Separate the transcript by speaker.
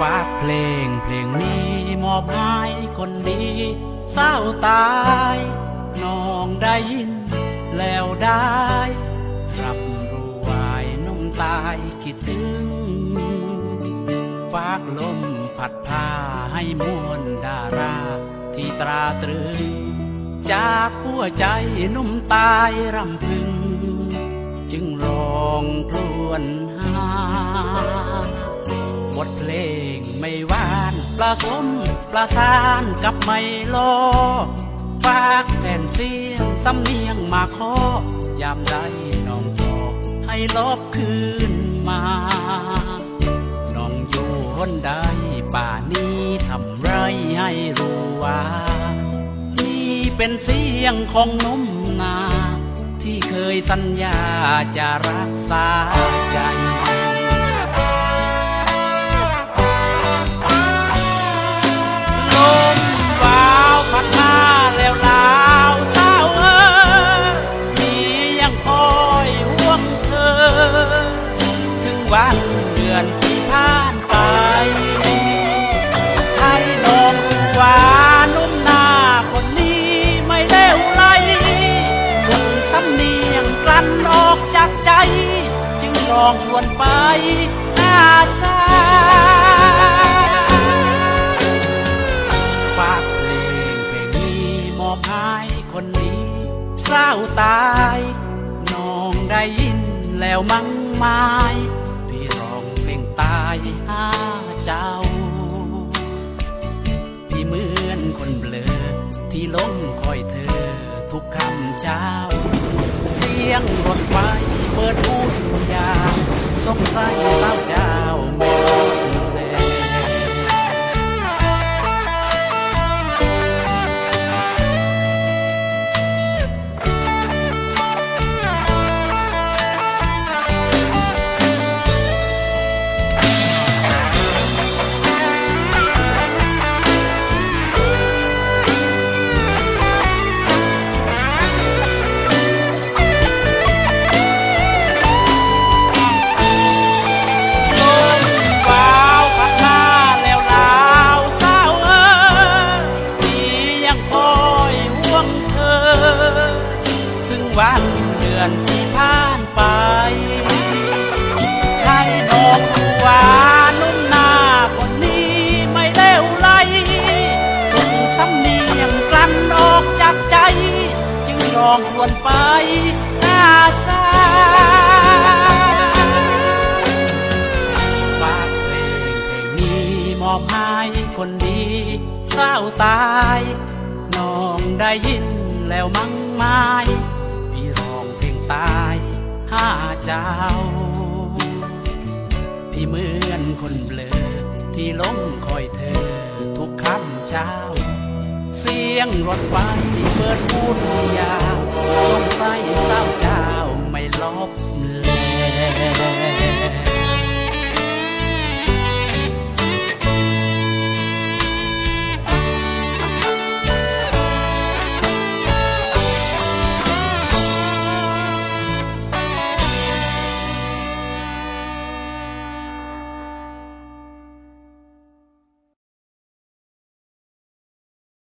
Speaker 1: ฝากเพลงเพลงนี้มอบให้คนดีเศร้าตายน้องได้ยินแล้วได้รับรู้วายนุ่มตายคิดถึงฝากลมพัดพาให้มวลดาราที่ตราตรึงจากหัวใจนุ่มตายรำพึง จึงลองครวญหา บทเพลงไม่หวานปลาสมปลาสานกับไม่ลอฝากแทนเสียงสำเนียงมาขอยามใดน้องขอให้ลบคืนมา น้องอยู่หนใดป่านี้ทำไรให้รู้ว่า นี่เป็นเสียงของหนุ่มนา ที่เคยสัญญาจะรักษาใจ กันออกจากใจ จึงลองทวนไปหน้าสาฝากเพลงเพลงนี้มอบให้คนนี้เศร้าตายน้องได้ยินแล้วมั้งไม้พี่ร้องเพลงตายหา งรถไฟเปิดพูดยาสงสัยเศร้าเจ้า วนไปหน้าสาฝากเพลงเพลงนี้มอบให้คนดีเศร้าตายน้องได้ยินแล้วมั้งไม้พี่ร้องเพลงตายห้าเจ้า พี่เหมือนคนเบลอที่ลงคอยเธอทุกค่ำเช้า เสียงรถไฟเปิดพูดยาวสงสัยเศร้าเจ้าไม่ลบ